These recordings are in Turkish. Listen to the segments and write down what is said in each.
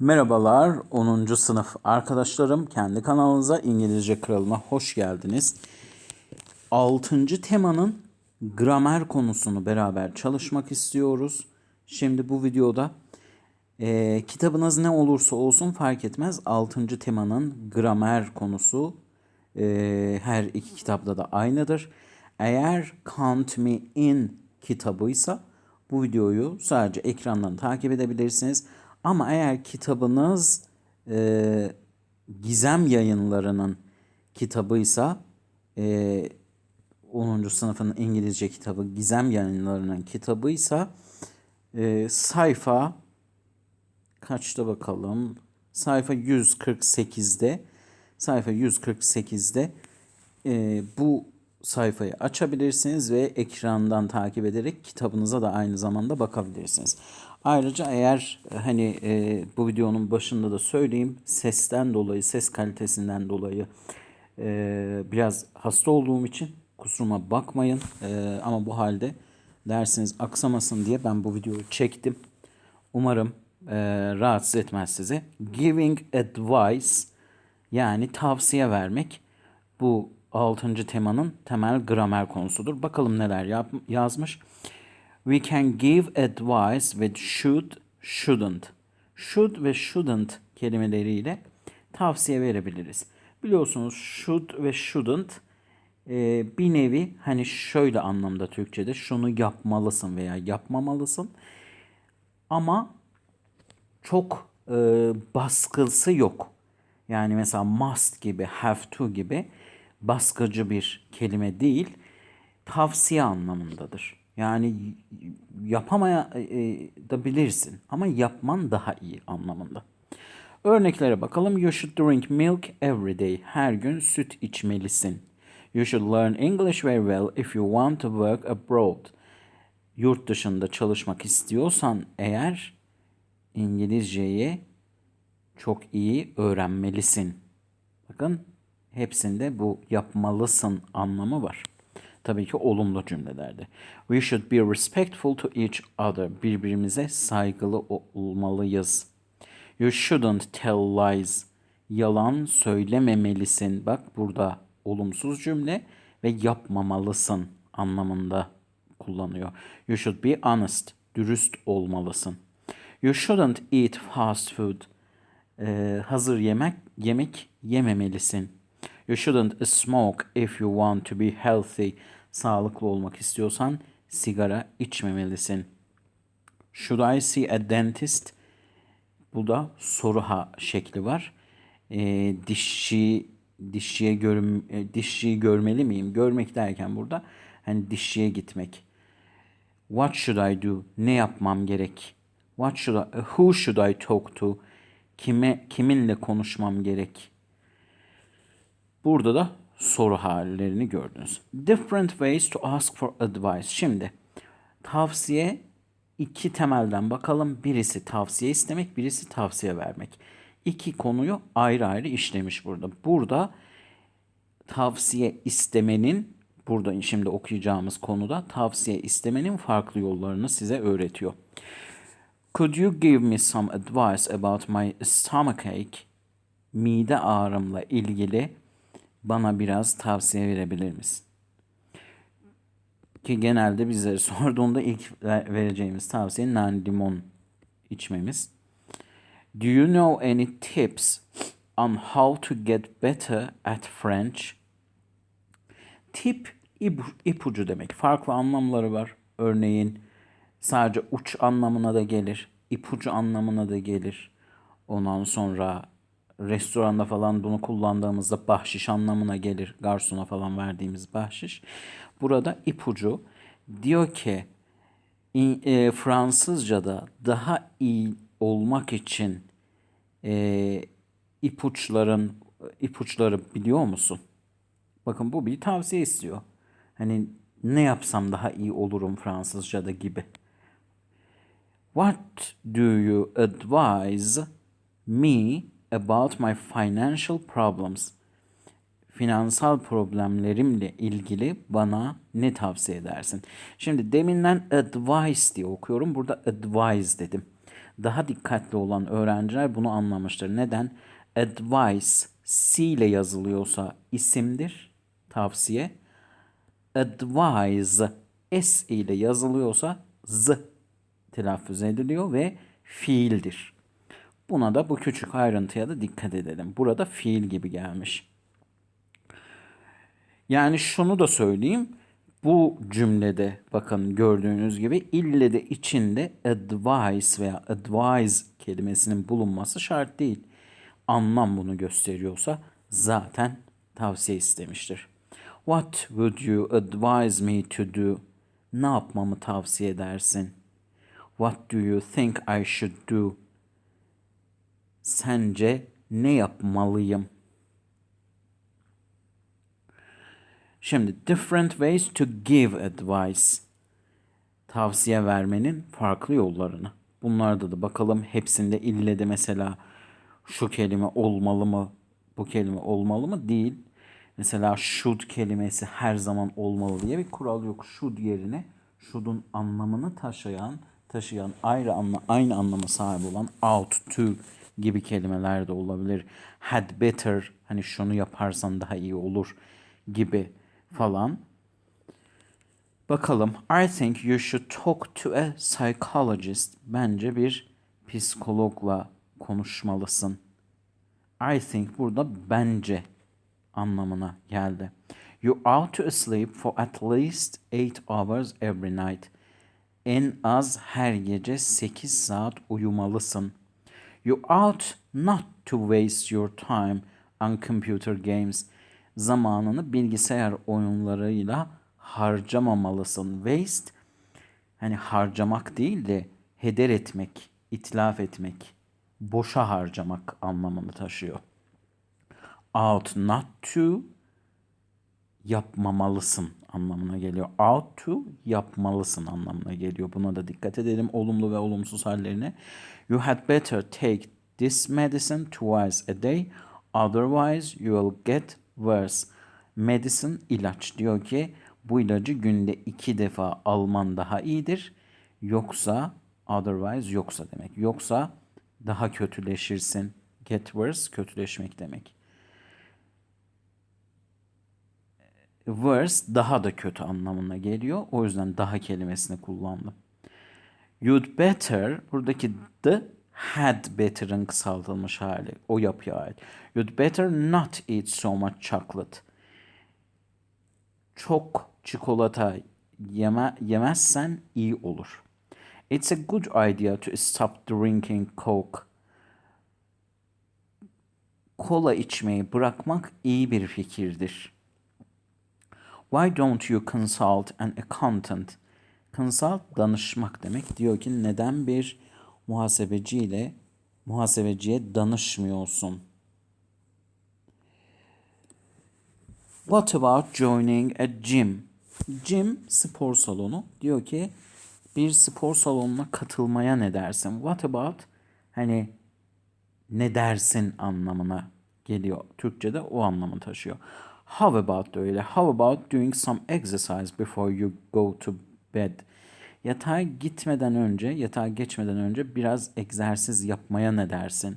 Merhabalar 10. sınıf arkadaşlarım. Kendi kanalınıza İngilizce Kralı'na hoş geldiniz. 6. temanın gramer konusunu beraber çalışmak istiyoruz. Şimdi bu videoda e, kitabınız ne olursa olsun fark etmez. 6. temanın gramer konusu e, her iki kitapta da aynıdır. Eğer Count Me In kitabıysa bu videoyu sadece ekrandan takip edebilirsiniz. Ama eğer kitabınız e, Gizem yayınlarının kitabıysa e, 10. sınıfın İngilizce kitabı Gizem yayınlarının kitabıysa e, sayfa kaçta bakalım? Sayfa 148'de sayfa 148'de e, bu sayfayı açabilirsiniz ve ekrandan takip ederek kitabınıza da aynı zamanda bakabilirsiniz. Ayrıca eğer e, hani e, bu videonun başında da söyleyeyim sesten dolayı, ses kalitesinden dolayı e, biraz hasta olduğum için kusuruma bakmayın. E, ama bu halde dersiniz aksamasın diye ben bu videoyu çektim. Umarım e, rahatsız etmez sizi. Giving advice yani tavsiye vermek bu 6. temanın temel gramer konusudur. Bakalım neler yap- yazmış. We can give advice with should, shouldn't. Should ve shouldn't kelimeleriyle tavsiye verebiliriz. Biliyorsunuz should ve shouldn't e, bir nevi hani şöyle anlamda Türkçe'de şunu yapmalısın veya yapmamalısın. Ama çok e, baskısı yok. Yani mesela must gibi, have to gibi baskıcı bir kelime değil, tavsiye anlamındadır. Yani yapamaya e, e, da bilirsin ama yapman daha iyi anlamında. Örneklere bakalım. You should drink milk every day. Her gün süt içmelisin. You should learn English very well if you want to work abroad. Yurt dışında çalışmak istiyorsan eğer İngilizceyi çok iyi öğrenmelisin. Bakın hepsinde bu yapmalısın anlamı var. Tabii ki olumlu cümlelerde. We should be respectful to each other. Birbirimize saygılı olmalıyız. You shouldn't tell lies. Yalan söylememelisin. Bak burada olumsuz cümle ve yapmamalısın anlamında kullanıyor. You should be honest. Dürüst olmalısın. You shouldn't eat fast food. Ee, hazır yemek yemek yememelisin. You shouldn't smoke if you want to be healthy. Sağlıklı olmak istiyorsan sigara içmemelisin. Should I see a dentist? Bu da soru ha şekli var. E, dişçi dişçiye görüm e, dişçiyi görmeli miyim? Görmek derken burada hani dişçiye gitmek. What should I do? Ne yapmam gerek? What should I, who should I talk to? Kime kiminle konuşmam gerek? Burada da soru hallerini gördünüz. Different ways to ask for advice. Şimdi tavsiye iki temelden bakalım. Birisi tavsiye istemek, birisi tavsiye vermek. İki konuyu ayrı ayrı işlemiş burada. Burada tavsiye istemenin burada şimdi okuyacağımız konuda tavsiye istemenin farklı yollarını size öğretiyor. Could you give me some advice about my stomachache? Mide ağrımla ilgili bana biraz tavsiye verebilir misin? Ki genelde bizlere sorduğunda ilk vereceğimiz tavsiye nane limon içmemiz. Do you know any tips on how to get better at French? Tip ipucu demek. Farklı anlamları var. Örneğin sadece uç anlamına da gelir. ipucu anlamına da gelir. Ondan sonra restoranda falan bunu kullandığımızda bahşiş anlamına gelir. Garsona falan verdiğimiz bahşiş. Burada ipucu diyor ki e, Fransızca'da daha iyi olmak için e, ipuçların ipuçları biliyor musun? Bakın bu bir tavsiye istiyor. Hani ne yapsam daha iyi olurum Fransızca'da gibi. What do you advise me about my financial problems. Finansal problemlerimle ilgili bana ne tavsiye edersin? Şimdi deminden advice diye okuyorum. Burada advise dedim. Daha dikkatli olan öğrenciler bunu anlamıştır. Neden? Advice C ile yazılıyorsa isimdir, tavsiye. Advise S ile yazılıyorsa Z telaffuz ediliyor ve fiildir. Buna da bu küçük ayrıntıya da dikkat edelim. Burada fiil gibi gelmiş. Yani şunu da söyleyeyim. Bu cümlede bakın gördüğünüz gibi ille de içinde advice veya advise kelimesinin bulunması şart değil. Anlam bunu gösteriyorsa zaten tavsiye istemiştir. What would you advise me to do? Ne yapmamı tavsiye edersin? What do you think I should do? Sence ne yapmalıyım? Şimdi different ways to give advice. Tavsiye vermenin farklı yollarını. Bunlarda da bakalım hepsinde ille de mesela şu kelime olmalı mı, bu kelime olmalı mı? Değil. Mesela should kelimesi her zaman olmalı diye bir kural yok. Should yerine should'un anlamını taşıyan, taşıyan ayrı anla, aynı anlama sahip olan ought to gibi kelimeler de olabilir. Had better hani şunu yaparsan daha iyi olur gibi falan. Bakalım. I think you should talk to a psychologist. Bence bir psikologla konuşmalısın. I think burada bence anlamına geldi. You ought to sleep for at least 8 hours every night. En az her gece 8 saat uyumalısın. You ought not to waste your time on computer games. Zamanını bilgisayar oyunlarıyla harcamamalısın. Waste hani harcamak değil de heder etmek, itlaf etmek, boşa harcamak anlamını taşıyor. Ought not to yapmamalısın anlamına geliyor. Ought to yapmalısın anlamına geliyor. Buna da dikkat edelim olumlu ve olumsuz hallerine. You had better take this medicine twice a day otherwise you will get worse. Medicine ilaç diyor ki bu ilacı günde iki defa alman daha iyidir. Yoksa otherwise yoksa demek. Yoksa daha kötüleşirsin. Get worse kötüleşmek demek. Worse daha da kötü anlamına geliyor. O yüzden daha kelimesini kullandım. You'd better buradaki the had better'ın kısaltılmış hali. O yapıya ait. You'd better not eat so much chocolate. Çok çikolata yeme, yemezsen iyi olur. It's a good idea to stop drinking coke. Kola içmeyi bırakmak iyi bir fikirdir. Why don't you consult an accountant? Consult danışmak demek. Diyor ki neden bir muhasebeciyle muhasebeciye danışmıyorsun? What about joining a gym? Gym spor salonu. Diyor ki bir spor salonuna katılmaya ne dersin? What about hani ne dersin anlamına geliyor. Türkçe'de o anlamı taşıyor. How about da öyle. How about doing some exercise before you go to bed? Yatağa gitmeden önce, yatağa geçmeden önce biraz egzersiz yapmaya ne dersin?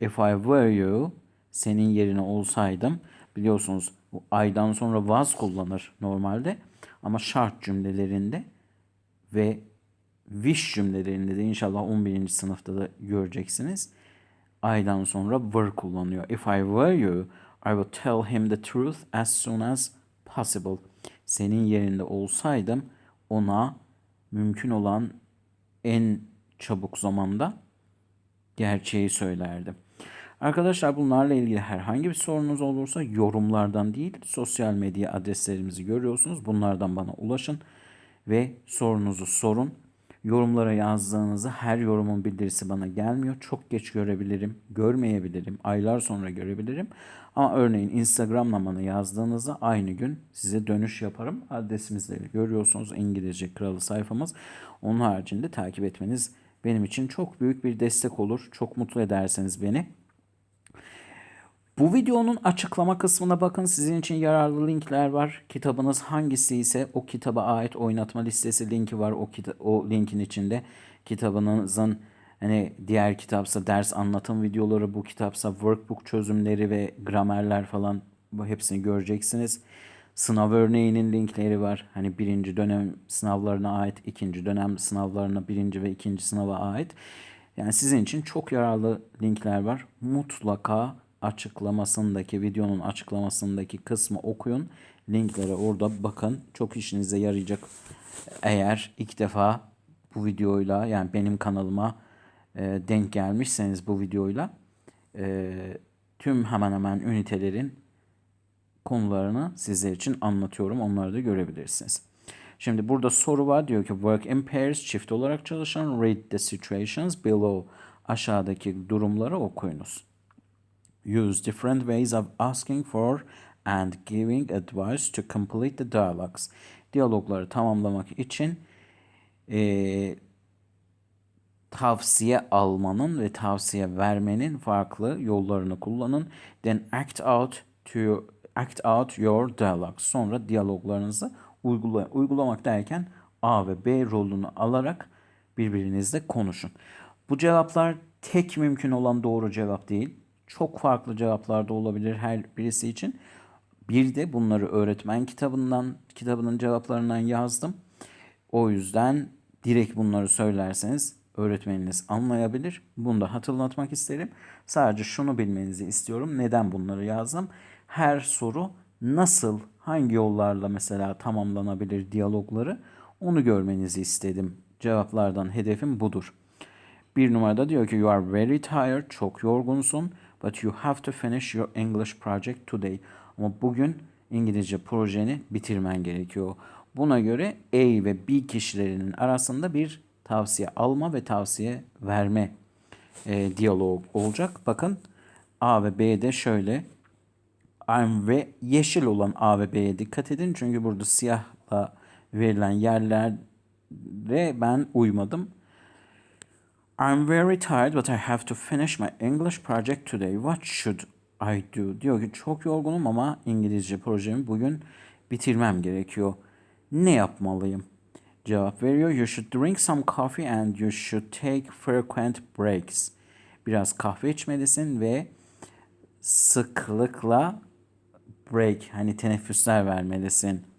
If I were you, senin yerine olsaydım, biliyorsunuz aydan sonra was kullanır normalde ama şart cümlelerinde ve wish cümlelerinde de inşallah 11. sınıfta da göreceksiniz. Aydan sonra were kullanıyor. If I were you, I would tell him the truth as soon as possible. Senin yerinde olsaydım ona mümkün olan en çabuk zamanda gerçeği söylerdim. Arkadaşlar bunlarla ilgili herhangi bir sorunuz olursa yorumlardan değil sosyal medya adreslerimizi görüyorsunuz. Bunlardan bana ulaşın ve sorunuzu sorun. Yorumlara yazdığınızda her yorumun bildirisi bana gelmiyor. Çok geç görebilirim, görmeyebilirim, aylar sonra görebilirim. Ama örneğin Instagram'la bana yazdığınızda aynı gün size dönüş yaparım. Adresimizleri görüyorsunuz İngilizce Kralı sayfamız. Onun haricinde takip etmeniz benim için çok büyük bir destek olur. Çok mutlu ederseniz beni. Bu videonun açıklama kısmına bakın. Sizin için yararlı linkler var. Kitabınız hangisi ise o kitaba ait oynatma listesi linki var. O, o linkin içinde kitabınızın Hani diğer kitapsa ders anlatım videoları, bu kitapsa workbook çözümleri ve gramerler falan bu hepsini göreceksiniz. Sınav örneğinin linkleri var. Hani birinci dönem sınavlarına ait, ikinci dönem sınavlarına birinci ve ikinci sınava ait. Yani sizin için çok yararlı linkler var. Mutlaka açıklamasındaki, videonun açıklamasındaki kısmı okuyun. Linklere orada bakın. Çok işinize yarayacak. Eğer ilk defa bu videoyla yani benim kanalıma e, denk gelmişseniz bu videoyla e, tüm hemen hemen ünitelerin konularını sizler için anlatıyorum. Onları da görebilirsiniz. Şimdi burada soru var. Diyor ki work in pairs çift olarak çalışan read the situations below. Aşağıdaki durumları okuyunuz. Use different ways of asking for and giving advice to complete the dialogues. Diyalogları tamamlamak için e, tavsiye almanın ve tavsiye vermenin farklı yollarını kullanın. Then act out to act out your dialogues. Sonra diyaloglarınızı uygula, uygulamak derken A ve B rolünü alarak birbirinizle konuşun. Bu cevaplar tek mümkün olan doğru cevap değil. Çok farklı cevaplar da olabilir her birisi için. Bir de bunları öğretmen kitabından, kitabının cevaplarından yazdım. O yüzden direkt bunları söylerseniz öğretmeniniz anlayabilir. Bunu da hatırlatmak isterim. Sadece şunu bilmenizi istiyorum. Neden bunları yazdım? Her soru nasıl, hangi yollarla mesela tamamlanabilir diyalogları onu görmenizi istedim. Cevaplardan hedefim budur. Bir numarada diyor ki you are very tired, çok yorgunsun but you have to finish your English project today. Ama bugün İngilizce projeni bitirmen gerekiyor. Buna göre A ve B kişilerinin arasında bir tavsiye alma ve tavsiye verme e, diyalog olacak. Bakın A ve B'de şöyle I'm ve yeşil olan A ve B'ye dikkat edin. Çünkü burada siyahla verilen yerlere ben uymadım. I'm very tired but I have to finish my English project today. What should I do? Diyor ki çok yorgunum ama İngilizce projemi bugün bitirmem gerekiyor. Ne yapmalıyım? Cevap veriyor. You should drink some coffee and you should take frequent breaks. Biraz kahve içmelisin ve sıklıkla break hani teneffüsler vermelisin.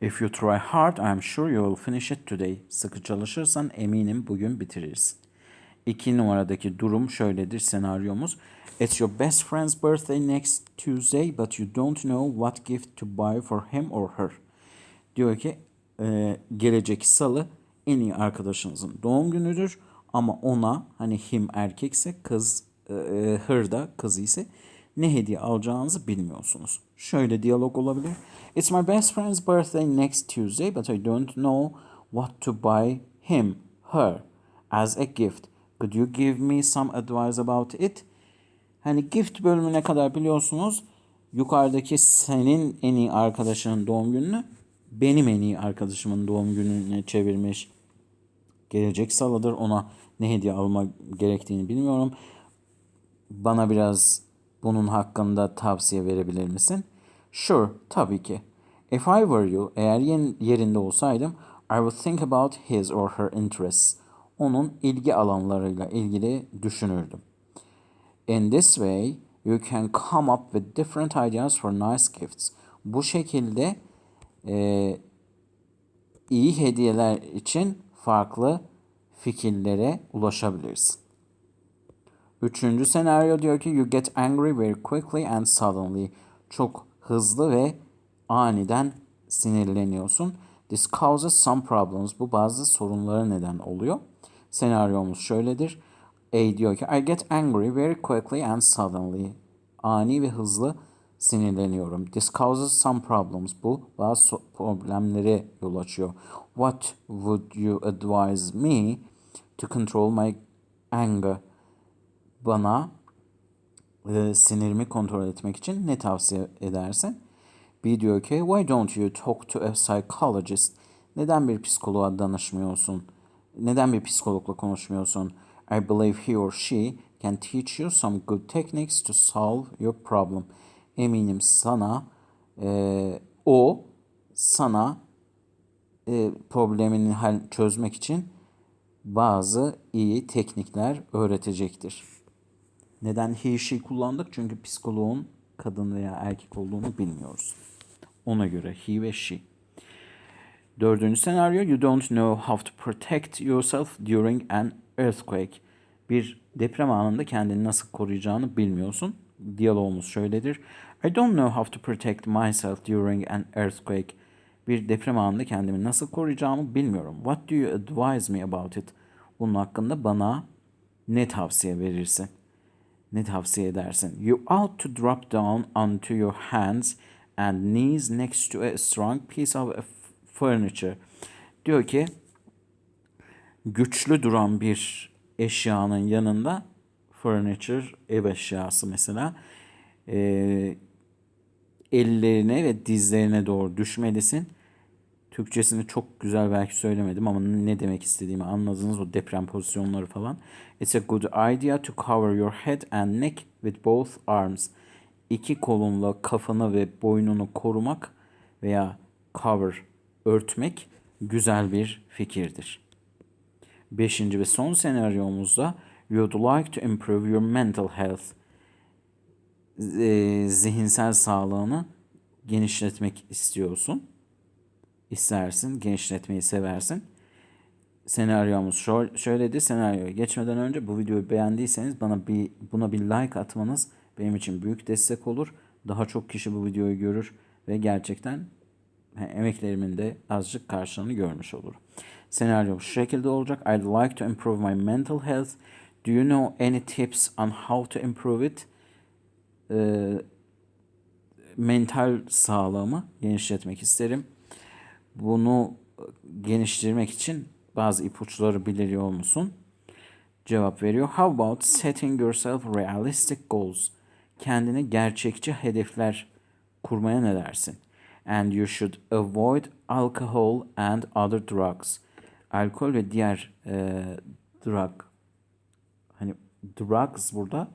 If you try hard, I'm sure you will finish it today. Sıkı çalışırsan eminim bugün bitiririz. İki numaradaki durum şöyledir senaryomuz. It's your best friend's birthday next Tuesday but you don't know what gift to buy for him or her. Diyor ki e, gelecek salı en iyi arkadaşınızın doğum günüdür ama ona hani him erkekse kız e, her da kız ise ne hediye alacağınızı bilmiyorsunuz. Şöyle diyalog olabilir. It's my best friend's birthday next Tuesday but I don't know what to buy him, her as a gift. Could you give me some advice about it? Hani gift bölümüne kadar biliyorsunuz. Yukarıdaki senin en iyi arkadaşının doğum gününü benim en iyi arkadaşımın doğum gününe çevirmiş. Gelecek salıdır ona ne hediye alma gerektiğini bilmiyorum. Bana biraz bunun hakkında tavsiye verebilir misin? Sure, tabii ki. If I were you, eğer yerinde olsaydım, I would think about his or her interests. Onun ilgi alanlarıyla ilgili düşünürdüm. In this way, you can come up with different ideas for nice gifts. Bu şekilde e, iyi hediyeler için farklı fikirlere ulaşabilirsin. Üçüncü senaryo diyor ki you get angry very quickly and suddenly. Çok hızlı ve aniden sinirleniyorsun. This causes some problems. Bu bazı sorunlara neden oluyor. Senaryomuz şöyledir. A diyor ki I get angry very quickly and suddenly. Ani ve hızlı sinirleniyorum. This causes some problems. Bu bazı problemlere yol açıyor. What would you advise me to control my anger? Bana e, sinirimi kontrol etmek için ne tavsiye edersin? B diyor ki why don't you talk to a psychologist? Neden bir psikoloğa danışmıyorsun? Neden bir psikologla konuşmuyorsun? I believe he or she can teach you some good techniques to solve your problem. Eminim sana e, o sana e, problemini çözmek için bazı iyi teknikler öğretecektir. Neden he she kullandık? Çünkü psikoloğun kadın veya erkek olduğunu bilmiyoruz. Ona göre he ve she. Dördüncü senaryo you don't know how to protect yourself during an earthquake. Bir deprem anında kendini nasıl koruyacağını bilmiyorsun. Diyalogumuz şöyledir. I don't know how to protect myself during an earthquake. Bir deprem anında kendimi nasıl koruyacağımı bilmiyorum. What do you advise me about it? Bunun hakkında bana ne tavsiye verirsin? Ne tavsiye edersin? You ought to drop down onto your hands and knees next to a strong piece of furniture. Diyor ki güçlü duran bir eşyanın yanında furniture ev eşyası mesela e, ellerine ve dizlerine doğru düşmelisin. Türkçesini çok güzel belki söylemedim ama ne demek istediğimi anladınız o deprem pozisyonları falan. It's a good idea to cover your head and neck with both arms. İki kolunla kafanı ve boynunu korumak veya cover örtmek güzel bir fikirdir. Beşinci ve son senaryomuzda You'd like to improve your mental health. Zihinsel sağlığını genişletmek istiyorsun. İstersin, genişletmeyi seversin. Senaryomuz şö- şöyleydi. Senaryoya geçmeden önce bu videoyu beğendiyseniz bana bir buna bir like atmanız benim için büyük destek olur. Daha çok kişi bu videoyu görür ve gerçekten emeklerimin de azıcık karşılığını görmüş olur. Senaryo şu şekilde olacak. I'd like to improve my mental health. Do you know any tips on how to improve it? Ee, mental sağlığımı genişletmek isterim. Bunu genişletmek için bazı ipuçları biliyor musun? Cevap veriyor. How about setting yourself realistic goals? Kendine gerçekçi hedefler kurmaya ne dersin? And you should avoid alcohol and other drugs. Alkol ve diğer e, drug hani drugs burada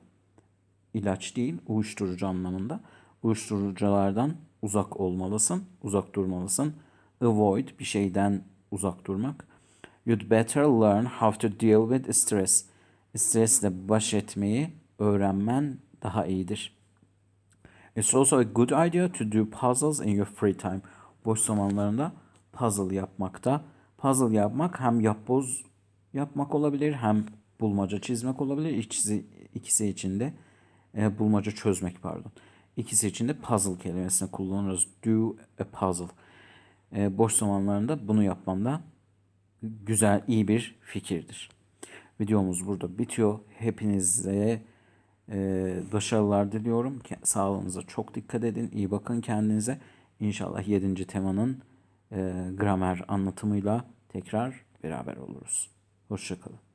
ilaç değil, uyuşturucu anlamında. Uyuşturuculardan uzak olmalısın, uzak durmalısın. Avoid bir şeyden uzak durmak. You'd better learn how to deal with stress. Stresle baş etmeyi öğrenmen daha iyidir. It's also a good idea to do puzzles in your free time. Boş zamanlarında puzzle yapmakta. Puzzle yapmak hem yapboz yapmak olabilir hem bulmaca çizmek olabilir. İkisi, ikisi için de e, bulmaca çözmek pardon. İkisi için de puzzle kelimesini kullanırız. Do a puzzle. E, boş zamanlarında bunu yapmam da güzel, iyi bir fikirdir. Videomuz burada bitiyor. Hepinize e, başarılar diliyorum. Sağlığınıza çok dikkat edin. İyi bakın kendinize. İnşallah 7. temanın e, gramer anlatımıyla tekrar beraber oluruz. Hoşçakalın.